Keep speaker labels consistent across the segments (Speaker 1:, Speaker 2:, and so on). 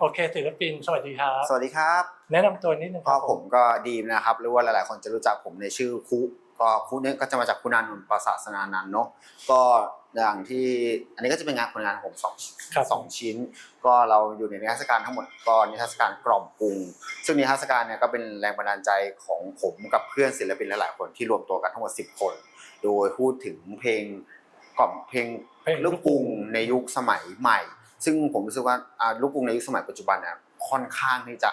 Speaker 1: โอเคศิลปินสวัสดีครับ
Speaker 2: สวัสดีครับ
Speaker 1: แนะนำตัวนิดนึงค
Speaker 2: ก็
Speaker 1: รับ
Speaker 2: ผมก็ดีมนะครับหรือว่าหลาย ๆ คนจะรู้จักผมในชื่อคุก็คุเนี่ยก็จะมาจากคุณานนท์ประสาสนานันท์เนาะก็อย่างที่อันนี้ก็จะเป็นงานผลงานของผมสอง
Speaker 1: ครับ
Speaker 2: สองชิ้น ก็เราอยู่ในนิทรรศการทั้งหมดก็นิทรรศการกล่อมกรุง ซึ่งนิทรรศการเนี่ยก็เป็นแรงบันดาลใจของผมกับเพื่อนศิลปินหลาย ๆ คนที่รวมตัวกันทั้งหมด 10 คน โดยพูดถึงเพลงกล่อมเพลง
Speaker 1: เพลง
Speaker 2: ลูกกรุงในยุคสมัยใหม่ ซึ่งผมรู้สึกว่าอ่าลูกกรุงในยุคสมัยปัจจุบันเนี่ยค่อนข้างที่จะ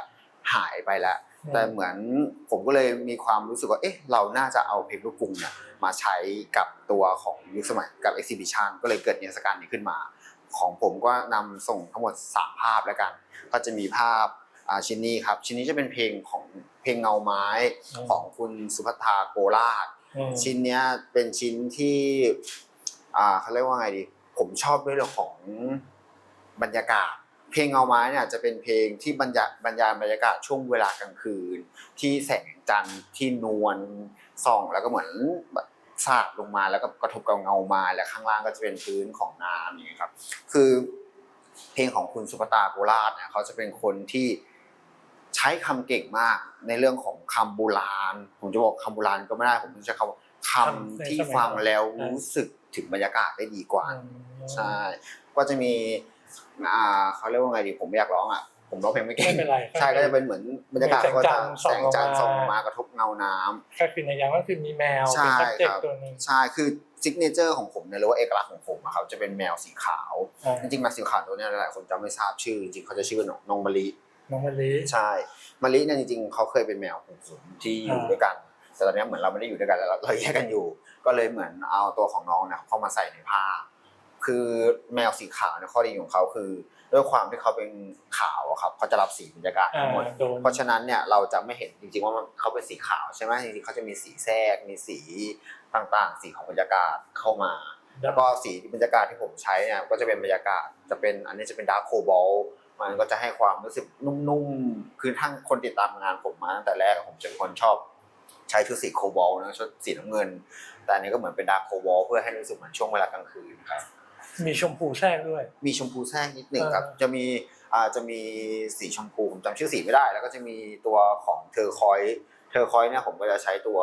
Speaker 2: หายไปแล้ว แต่เหมือนผมก็เลยมีความรู้สึกว่าเอ๊ะเราน่าจะเอาเพลงลูกกรุงเนี่ยมาใช้กับตัวของยุคสมัยกับ exhibition ก็เลยเกิดนิทรรศการนี้ขึ้นมา ของผมก็นำส่งทั้งหมด 3 ภาพแล้วกัน ก็จะมีภาพอ่าชิ้นนี้ครับ ชิ้นนี้จะเป็นเพลงของเพลงเงาไม้ของคุณสุภัทราโกราช
Speaker 1: อืม
Speaker 2: ชิ้นเนี้ยเป็นชิ้นที่อ่าเขาเรียกว่าไงดี ผมชอบด้วยเรื่องของ บรรยากาศ เพลงเงาไม้เนี่ยจะเป็นเพลงที่บรรยายบรรยายบรรยากาศช่วงเวลากลางคืน ที่แสงจันทร์ที่นวลส่องแล้วก็เหมือนแบบสาดลงมาแล้วก็กระทบกับเงาไม้แล้วข้างล่างก็จะเป็นพื้นของน้ำอย่างนี้ยครับ คือเพลงของคุณสุภตาโกราชเนี่ยเขาจะเป็นคนที่ใช้คำเก่งมากในเรื่องของคำโบราณ ผมจะบอกคำโบราณก็ไม่ได้ผมจะใช้คำว่าคำที่ฟังแล้วรู้สึกถึงบรรยากาศได้ดีกว่า
Speaker 1: อืม
Speaker 2: ใช่ก็จะมี อ่าเขาเรียกว่าไงดีผมไม่อยากร้องอะผมร้องเพลงไม่เก่
Speaker 1: ไม่
Speaker 2: ง
Speaker 1: เป็นไร
Speaker 2: ใช่ก็จะเป็นเหมือนบรรยากาศ
Speaker 1: มีแสง
Speaker 2: ก็
Speaker 1: จั
Speaker 2: จะ
Speaker 1: นทร์ส่
Speaker 2: แส
Speaker 1: อง
Speaker 2: ง
Speaker 1: ลง
Speaker 2: จันทร์
Speaker 1: มา
Speaker 2: ส่องลงมากระทบเงาน้ำ
Speaker 1: ก็คือในยังก็คือมีแมว
Speaker 2: ใช่
Speaker 1: เป็น subject
Speaker 2: ครับ
Speaker 1: ตัวหนึ่ง
Speaker 2: ใช่คือซิกเนเจอร์ของผมเนี่ยหรือว่าเอกลักษณ์ของผมอะครับจะเป็นแมวสีขาว
Speaker 1: อ่า
Speaker 2: จริงๆแมวสีขาวตัวเนี้ยหลายๆคนจะไม่ทราบชื่อจริงๆเขาจะชื่อน้องน้องมะลิ
Speaker 1: น้องมะลิ
Speaker 2: ใช่มะลิเนี่ยจริงๆเขาเคยเป็นแมวของผมที่อยู่
Speaker 1: อ่า
Speaker 2: ด้วยกัน แต่ตอนเนี้ยเหมือนเราไม่ได้อยู่ด้วยกันแล้วเราเราแยกกันอยู่ ก็เลยเหมือนเอาตัวของน้องเนี่ยเข้ามาใส่ในผ้า คือแมวสีขาวเนี่ยข้อดีของเขาคือด้วยความที่เขาเป็นขาวอะครับเขาจะรับสีบรรยากาศ
Speaker 1: อ่า
Speaker 2: ทั้งหมด
Speaker 1: โดน
Speaker 2: เพราะฉะนั้นเนี่ยเราจะไม่เห็นจริงๆว่ามันเขาเป็นสีขาวใช่ไหมจริงๆเขาจะมีสีแทรกมีสีต่างๆ สีของบรรยากาศเข้ามา แล้วก็สีบรรยากาศที่ผมใช้เนี่ยก็จะเป็นบรรยากาศจะเป็นอันนี้จะเป็นดาร์คโคบอลมันก็จะให้ความรู้สึกนุ่มๆ คือทั้งคนติดตามงานผมมาตั้งแต่แรกผมจะเป็นคนชอบ ใช้ชุดสีโคบอลนะชุดสีน้ำเงิน แต่อันนี้ก็เหมือนเป็นดาร์คโคบอลเพื่อให้รู้สึกเหมือนช่วงเวลากลางคืนครับ
Speaker 1: มีชมพูแทรกด้วย
Speaker 2: มีชมพูแทรกนิดหนึ่งครับ
Speaker 1: เออ
Speaker 2: จะมีอ่าจะมีสีชมพูผมจำชื่อสีไม่ได้ แล้วก็จะมีตัวของเทอร์คอยส์เทอร์คอยส์เนี่ยผมก็จะใช้ตัว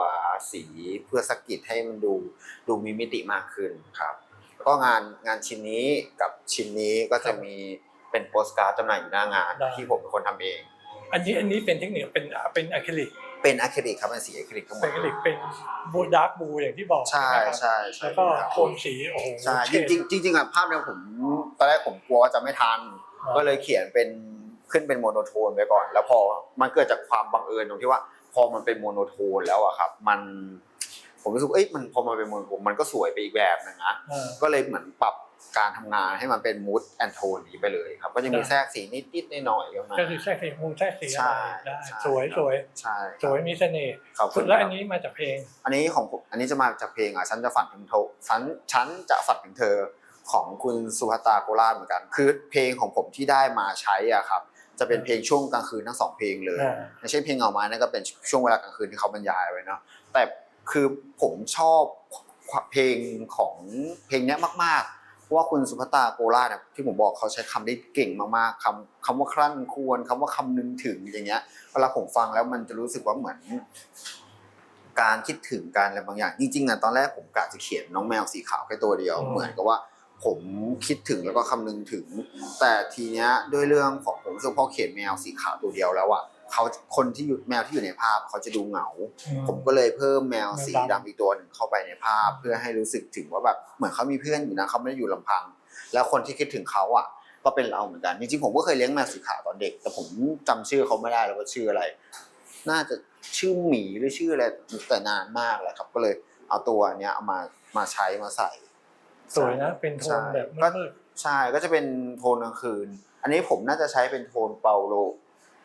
Speaker 2: สีเพื่อสกกิดให้มันดูดูมีมิติมากขึ้นครับแล้วก็งานงานชิ้นนี้กับชิ้นนี้ก็จะมีเป็นโปสการ์ดจำหน่ายอยู่หน้างาน
Speaker 1: ได้
Speaker 2: ที่ผมเป็นคนทำเอง
Speaker 1: อันนี้อันนี้เป็นเทคนิคเป็นอ่าเป็นอะคริลิก
Speaker 2: เป็นอะคริลิกครับเป็นสีอะคริลิกทั้งหม
Speaker 1: เป็น
Speaker 2: ด
Speaker 1: อะคริลิกเป็นบูดาร์กบูอย่างที่บอก
Speaker 2: ใช่
Speaker 1: นะครับ
Speaker 2: ใช่ใช่
Speaker 1: แล้วก็
Speaker 2: ครับ
Speaker 1: โทนสีโอ้โห
Speaker 2: ใช่
Speaker 1: เฉ
Speaker 2: จ
Speaker 1: ด
Speaker 2: ริงๆจริงๆอะภาพเนี่ยผมตอนแรกผมกลัวว่าจะไม่ทัน
Speaker 1: อ่า
Speaker 2: ก็เลยเขียนเป็นขึ้นเป็นโมโนโทนไปก่อน แล้วพอมันเกิดจากความบังเอิญตรงที่ว่า พอมันเป็นโมโนโทนแล้วอะครับ มัน ผมรู้สึกเอ้ยมันพอมันเป็นโมโนโทนมันก็สวยไปอีกแบบหนึงนะ
Speaker 1: อ่า
Speaker 2: ก็เลยเหมือนปรับการทำงานให้มันเป็นมูดแอนโทนนี้ไปเลยครับ ก็จะมี
Speaker 1: ได้
Speaker 2: แทรกสีนิดๆหน่อยๆเข้ามา
Speaker 1: ก็คือแทรกสีมูแทรกสีอะ
Speaker 2: ใช่
Speaker 1: ไรได้
Speaker 2: ใช่
Speaker 1: สวยสวย
Speaker 2: ใช่
Speaker 1: สวยมีเสน่ห์
Speaker 2: ขอบคุณ
Speaker 1: แล้ว
Speaker 2: ค
Speaker 1: อั
Speaker 2: รับ
Speaker 1: นนี้มาจากเพลง
Speaker 2: อันนี้ของผมอันนี้จะมาจากเพลงอะฉันจะฝันถึงเธอฉันฉันจะฝันถึงเธอของคุณสุภัตตาโกราชเหมือนกัน คือเพลงของผมที่ได้มาใช้อะครับจะเป็นเพลงช่วงกลางคืนทั้งสองเพลงเลย
Speaker 1: อ่า
Speaker 2: ไม่ใช่เพลงเงาไม้นั่นก็เป็นช่วงเวลากลางคืนที่เขาบรรยายไว้เนาะแต่ คือผมชอบเพลงของเพลงเนี้ยมากๆเพราะว่าคุณสุภตาโกราเนี่ยที่ผมบอกเขาใช้คำได้เก่งมากๆคำคำว่าครั่นควรคำว่าคำนึงถึงอย่างเงี้ยเวลาผมฟังแล้วมันจะรู้สึกว่าเหมือน การคิดถึงการอะไรบางอย่าง จริงๆอะตอนแรกผมกะจะเขียนน้องแมวสีขาวแค่ตัวเดียวเหมือนกับว่าผมคิดถึงแล้วก็คำนึงถึง แต่ทีเนี้ยด้วยเรื่องของผมรู้สึกพอเขียนแมวสีขาวตัวเดียวแล้วอะ เขาคนที่อยู่แมวที่อยู่ในภาพเขาจะดูเหงา
Speaker 1: อื
Speaker 2: ผมก็เลยเพิ่มแมวสี
Speaker 1: แมวดำ
Speaker 2: ดำอีกตัวหนึ่งเข้าไปในภาพ เพื่อให้รู้สึกถึงว่าแบบเหมือนเขามีเพื่อนอยู่นะเขาไม่ได้อยู่ลำพัง แล้วคนที่คิดถึงเขาอะ ก็เป็นเราเหมือนกันจริงๆผมก็เคยเลี้ยงแมวสีขาวตอนเด็ก แต่ผมจำชื่อเขาไม่ได้แล้วว่าชื่ออะไร น่าจะชื่อหมีหรือชื่ออะไรแต่นานมากแล้วครับ ก็เลยเอาตัวเนี้ยเอามามาใช้มาใส่
Speaker 1: สวยนะ เป็นโทนแบบ
Speaker 2: ก็
Speaker 1: มืด
Speaker 2: ใช่ก็จะเป็นโทนกลางคืน อันนี้ผมน่าจะใช้เป็นโทนเปาโล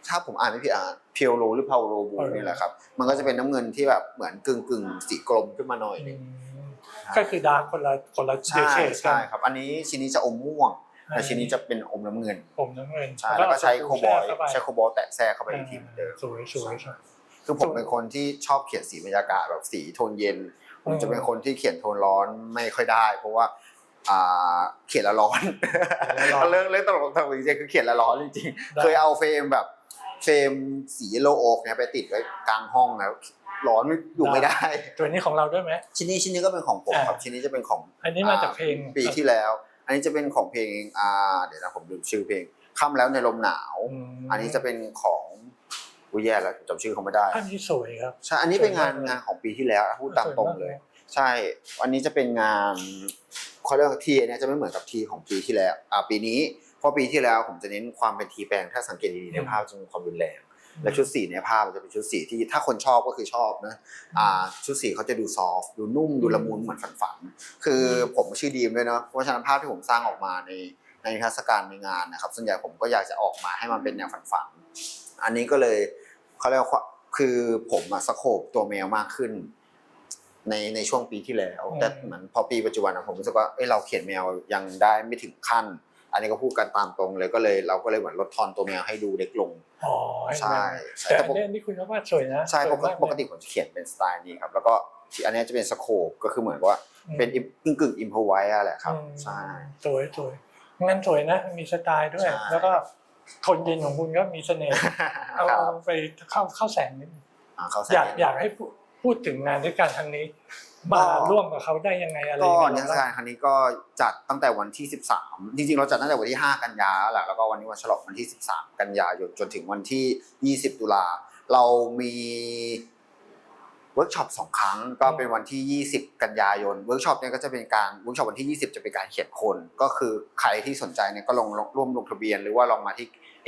Speaker 2: ถ้าผมอ่านไม่ผิดอะเพียวโลหรือเปาโลบูนี่แหละครับ มันก็จะเป็นน้ำเงินที่แบบเหมือนกึ่งกึ่งๆสีกลมขึ้นมาหน่อย
Speaker 1: ๆ
Speaker 2: ห
Speaker 1: อื
Speaker 2: นึง
Speaker 1: มก็คือดาร์กคนละคนละ
Speaker 2: ใช่
Speaker 1: เฉดกั
Speaker 2: ใช่
Speaker 1: น
Speaker 2: ครับ อันนี้ชิ้นนี้จะอมม่วง แต่ชิ้นนี้จะเป็นอมน้ำเงิน
Speaker 1: ผมน้ำเงิน
Speaker 2: ใช่แล้วก็ใช้โคบอย
Speaker 1: แทรกเข้าไป
Speaker 2: ใช้โคบอยแตะแทรกเข้าไปอีกทีเหมือนเดิม
Speaker 1: สวยสวยสวย
Speaker 2: คือผมเป็นคนที่ชอบเขียนสีบรรยากาศแบบสีโทนเย็น ผมจะเป็นคนที่เขียนโทนร้อนไม่ค่อยได้ เพราะว่าอ่าเขียนละร้อน
Speaker 1: เขียนละร้อน
Speaker 2: เรื่องเรื่องตลกตลกจริงๆคือเขียนละร้อนจริง
Speaker 1: ได้
Speaker 2: ๆเคยเอาเฟรมแบบ เฟรมสีโลโอกเนี่ยไปติดไว้กลางห้องแล้วร้อนไม่อยู่ไม่ได้
Speaker 1: ตัวนี้ของเราด้วยไหม
Speaker 2: ชิ้นนี้ชิ้นนี้ก็เป็นของผมครับ
Speaker 1: อ่า
Speaker 2: ชิ้นนี้จะเป็นของ
Speaker 1: อันนี้มาจากเพลง
Speaker 2: ปีที่แล้ว อันนี้จะเป็นของเพลงอ่าเดี๋ยวนะผมลืมชื่อเพลงค่ำแล้วในลมหนาว
Speaker 1: ม
Speaker 2: อันนี้จะเป็นของอุ้ยแย่แล้วจำชื่อเขาไม่ได้
Speaker 1: ภาพที่สวยครับ
Speaker 2: ใช่อันนี้เป็นงาน
Speaker 1: สวยมากเลย
Speaker 2: งานของปีที่แล้วพูดตามตรงเลย
Speaker 1: สวมาก
Speaker 2: ใช่อันนี้จะเป็นงานเขาเรียกว่าทีอันเนี้ยจะไม่เหมือนกับทีของปีที่แล้วอ่าปีนี้ เพราะปีที่แล้วผมจะเน้นความเป็นทีแปลงถ้าสังเกตดีๆในภาพจะมีความรุนแรง และชุดสีในภาพมันจะเป็นชุดสีที่ถ้าคนชอบก็คือชอบนะอ่าชุดสีเขาจะดูซอฟต์ดูนุ่มดูละมุนเหมือนฝันๆคือผมชื่อดีมด้วยเนาะเพราะฉะนั้นภาพที่ผมสร้างออกมาในในนิทรรศการในงานนะครับ ส่วนใหญ่ผมก็อยากจะออกมาให้มันเป็นแนวฝันๆอันนี้ก็เลยเขาเรียกว่าคือผมอะสโคบตัวแมวมากขึ้น ในในช่วงปีที่แล้ว
Speaker 1: อืม
Speaker 2: แต่เหมือนพอปีปัจจุบันอะผมรู้สึกว่าเอ้ยเราเขียนแมวยังได้ไม่ถึงขั้น อันนี้ก็พูดกันตามตรงเลยก็เลยเราก็เลยเหมือนลดทอนตัวแมวให้ดูเล็กลง
Speaker 1: อ๋อ
Speaker 2: ใช่ใช่
Speaker 1: แต่
Speaker 2: แต่
Speaker 1: อัน
Speaker 2: ปก
Speaker 1: นี้อันนี้คุณว่าสวยนะ
Speaker 2: ใช่
Speaker 1: ส
Speaker 2: ป
Speaker 1: วย
Speaker 2: ก
Speaker 1: มาก
Speaker 2: ปกติผมจะเขียนเป็นสไตล์นี้ครับ แล้วก็ที่อันเนี้ยจะเป็นสโคปก็คือเหมือนว่า
Speaker 1: อืม
Speaker 2: เป็นกึ่งกึ่งอิมพอไว้อะแหละครับ
Speaker 1: อืม
Speaker 2: ใช่
Speaker 1: สวยสวยงั้นสวยนะมีสไตล์ด้วย
Speaker 2: ใช่
Speaker 1: แล้วก็โทนเย็นของคุณก็มีเสน่ห์เอา
Speaker 2: ครับ
Speaker 1: เอาไปเข้าเข้าแสงนิดนึง
Speaker 2: อ่าเขาใส่
Speaker 1: อยากอยากให้พูดพูดถึงงานด้วยกันครั้งนี้ มาร่วมกับเขาได้ยังไงอะไร
Speaker 2: ก็
Speaker 1: ยังไง
Speaker 2: นิทรรศการครั้งนี้ก็จัดตั้งแต่วันที่ 13 จริงๆ เราจัดตั้งแต่วันที่ 5 กันยาแหละแล้วก็วันนี้วันฉลองวันที่ 13 กันยายนจนถึงวันที่ 20 ตุลาเรามีเวิร์กช็อปสองครั้งก็เป็นวันที่ 20 กันยายนเวิร์กช็อปเนี่ยก็จะเป็นการเวิร์กช็อปวันที่ 20 จะเป็นการเขียนคน ก็คือใครที่สนใจเนี่ยก็ลงร่วมลงทะเบียน หรือว่าลองมาที่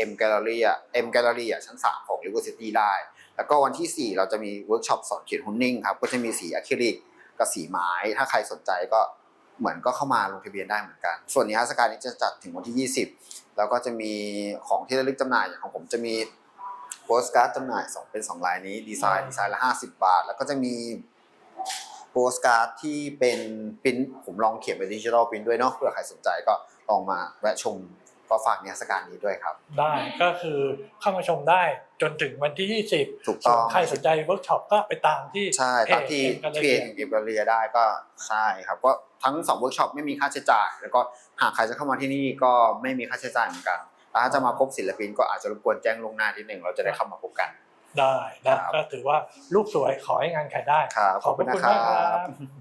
Speaker 2: M Gallery อะ M Gallery อะชั้น 3 ของ River City ได้ แล้วก็วันที่ 4 เราจะมีเวิร์กช็อปสอนเขียนหุ่นนิ่งครับก็จะมีสีอะคริลิก กับสีไม้ ถ้าใครสนใจก็เหมือนก็เข้ามาลงทะเบียนได้เหมือนกัน ส่วนนิทรรศการนี้จะจัดถึงวันที่ 20 แล้วก็จะมีของที่ระลึกจำหน่ายอย่างของผมจะมีโปสการ์ดจำหน่ายสองเป็นสองลายนี้ดีไซน์ดีไซน์ละ 50 บาท แล้วก็จะมีโปสการ์ดที่เป็นปริ้นผมลองเขียนเป็นดิจิทัลปริ้นด้วยเนาะเผื่อใครสนใจก็ลองมาแวะชม ก็ฝากนิทรรศการนี้ด้วยครับ
Speaker 1: ได้ก็คือเข้ามาชมได้จนถึงวันที่ 20
Speaker 2: ถูก
Speaker 1: ส่
Speaker 2: ต้
Speaker 1: ว
Speaker 2: อนง
Speaker 1: ใครสนใจเวิร์กช็อปก็ไปตามที่
Speaker 2: ใช่ตามที่
Speaker 1: เพจ M
Speaker 2: เพจ
Speaker 1: Gallery
Speaker 2: เก็บเรียได้ก็ใช่ครับก็ทั้งสองเวิร์กช็อปไม่มีค่าใช้จ่าย แล้วก็หากใครจะเข้ามาที่นี่ก็ไม่มีค่าใช้จ่ายเหมือนกันแล้วถ้าจะมาพบศิลปินก็อาจจะรบกวนแจ้งล่วงหน้าทีหนึ่งเราจะได้เข้ามาพบกัน
Speaker 1: ได้นะครับ
Speaker 2: ครับ
Speaker 1: ก็ถือว่ารูปสวยขอให้งานขายได้
Speaker 2: ครับ
Speaker 1: ขอบพระคุณมากค
Speaker 2: ขอบคุณนะครั
Speaker 1: รับบ